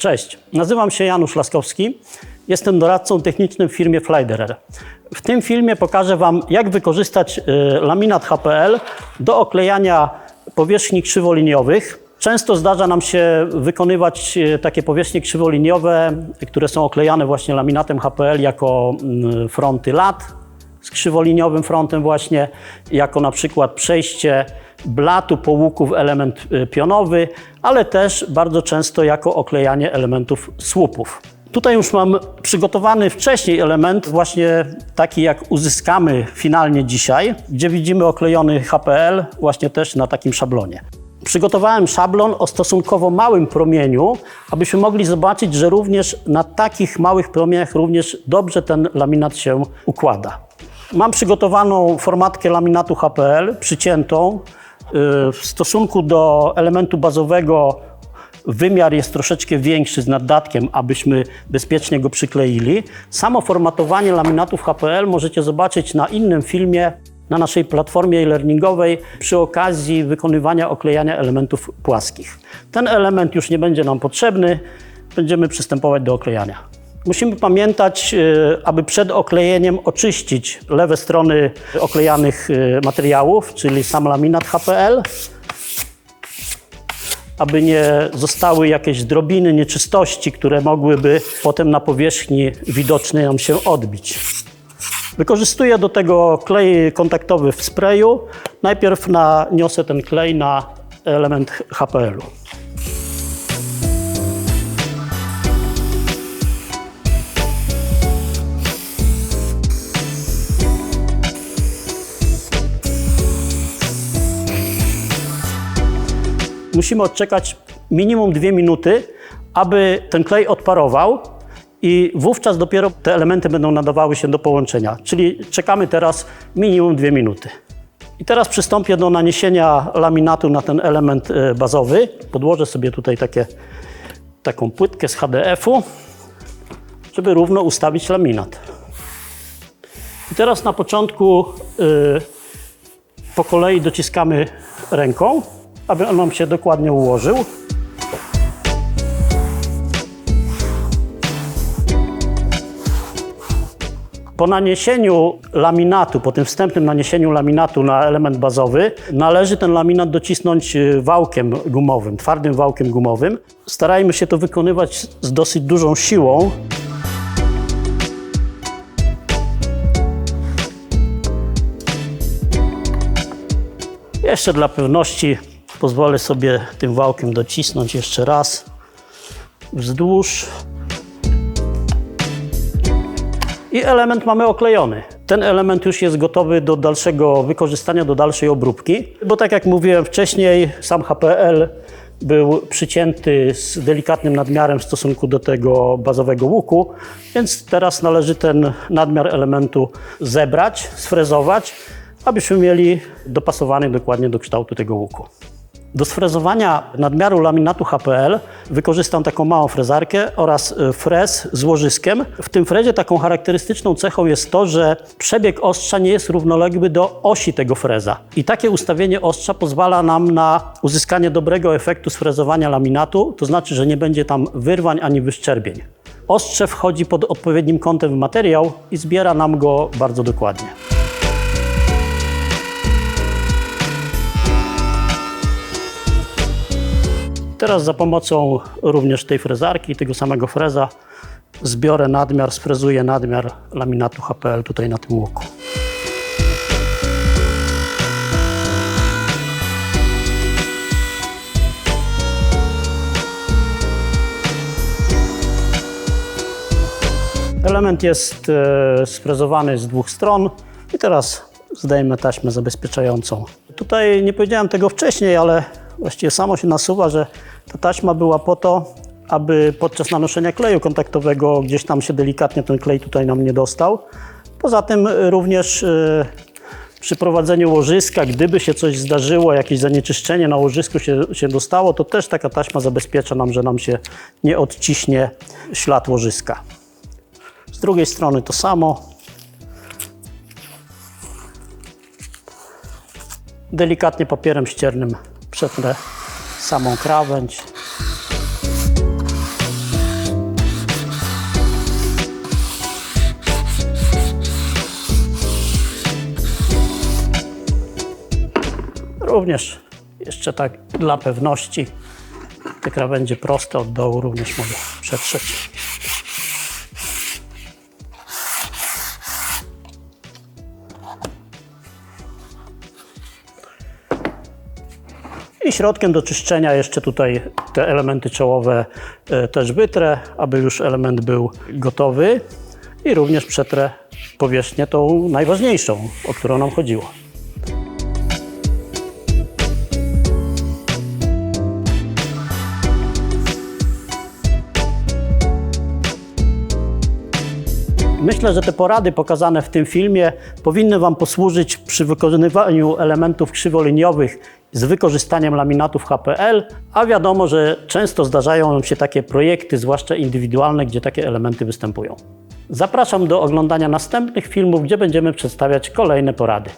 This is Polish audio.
Cześć, nazywam się Janusz Laskowski. Jestem doradcą technicznym w firmie Flyderer. W tym filmie pokażę Wam, jak wykorzystać y, laminat HPL do oklejania powierzchni krzywoliniowych. Często zdarza nam się wykonywać y, takie powierzchnie krzywoliniowe, które są oklejane właśnie laminatem HPL jako mm, fronty lat z krzywoliniowym frontem właśnie, jako na przykład przejście blatu po łuku w element y, pionowy, ale też bardzo często jako oklejanie elementów słupów. Tutaj już mam przygotowany wcześniej element, właśnie taki jak uzyskamy finalnie dzisiaj, gdzie widzimy oklejony HPL właśnie też na takim szablonie. Przygotowałem szablon o stosunkowo małym promieniu, abyśmy mogli zobaczyć, że również na takich małych promieniach również dobrze ten laminat się układa. Mam przygotowaną formatkę laminatu HPL, przyciętą. Yy, W stosunku do elementu bazowego wymiar jest troszeczkę większy z naddatkiem, abyśmy bezpiecznie go przykleili. Samo formatowanie laminatów HPL możecie zobaczyć na innym filmie na naszej platformie e-learningowej przy okazji wykonywania oklejania elementów płaskich. Ten element już nie będzie nam potrzebny, będziemy przystępować do oklejania. Musimy pamiętać, y, aby przed oklejeniem oczyścić lewe strony oklejanych y, materiałów, czyli sam laminat HPL, aby nie zostały jakieś drobiny, nieczystości, które mogłyby potem na powierzchni widocznej nam się odbić. Wykorzystuję do tego klej kontaktowy w sprayu. Najpierw naniosę ten klej na element HPL-u. Musimy odczekać minimum dwie minuty, aby ten klej odparował i wówczas dopiero te elementy będą nadawały się do połączenia. Czyli czekamy teraz minimum dwie minuty. I teraz przystąpię do naniesienia laminatu na ten element e, bazowy. Podłożę sobie tutaj takie, taką płytkę z HDF-u, żeby równo ustawić laminat. I teraz na początku y, po kolei dociskamy ręką, aby on nam się dokładnie ułożył. Po naniesieniu laminatu, po tym wstępnym naniesieniu laminatu na element bazowy, należy ten laminat docisnąć y, wałkiem gumowym, twardym wałkiem gumowym. Starajmy się to wykonywać z dosyć dużą siłą, Jeszcze dla pewności pozwolę sobie tym wałkiem docisnąć jeszcze raz wzdłuż. I element mamy oklejony. Ten element już jest gotowy do dalszego wykorzystania, do dalszej obróbki, bo tak jak mówiłem wcześniej, sam HPL był przycięty z delikatnym nadmiarem w stosunku do tego bazowego łuku, więc teraz należy ten nadmiar elementu zebrać, sfrezować, abyśmy mieli dopasowany dokładnie do kształtu tego łuku. Do sfrezowania nadmiaru laminatu HPL wykorzystam taką małą frezarkę oraz y, frez z łożyskiem. W tym frezie taką charakterystyczną cechą jest to, że przebieg ostrza nie jest równoległy do osi tego freza. I takie ustawienie ostrza pozwala nam na uzyskanie dobrego efektu sfrezowania laminatu, to znaczy, że nie będzie tam wyrwań ani wyszczerbień. Ostrze wchodzi pod odpowiednim kątem w materiał i zbiera nam go bardzo dokładnie. Teraz za pomocą również tej frezarki, tego samego freza, zbiorę nadmiar, sfrezuję nadmiar laminatu HPL tutaj na tym łuku. Element jest e, sfrezowany z dwóch stron i teraz zdejmę taśmę zabezpieczającą. Tutaj nie powiedziałem tego wcześniej, ale właściwie samo się nasuwa, że ta taśma była po to, aby podczas nanoszenia kleju kontaktowego gdzieś tam się delikatnie ten klej tutaj nam nie dostał. Poza tym y, również y, przy prowadzeniu łożyska, gdyby się coś zdarzyło, jakieś zanieczyszczenie na łożysku się, się dostało, to też taka taśma zabezpiecza nam, że nam się nie odciśnie ślad łożyska. Z drugiej strony to samo. Delikatnie papierem ściernym przetnę samą krawędź. Również jeszcze tak dla pewności te krawędzie proste od dołu również mogę przetrzeć. I środkiem do czyszczenia jeszcze tutaj te elementy czołowe e, też wytrę, aby już element był gotowy. I również przetrę powierzchnię tą najważniejszą, o którą nam chodziło. Myślę, że te porady pokazane w tym filmie powinny Wam posłużyć przy wykonywaniu elementów krzywoliniowych z wykorzystaniem laminatów HPL, a wiadomo, że często zdarzają się takie projekty, zwłaszcza indywidualne, gdzie takie elementy występują. Zapraszam do oglądania następnych filmów, gdzie będziemy przedstawiać kolejne porady.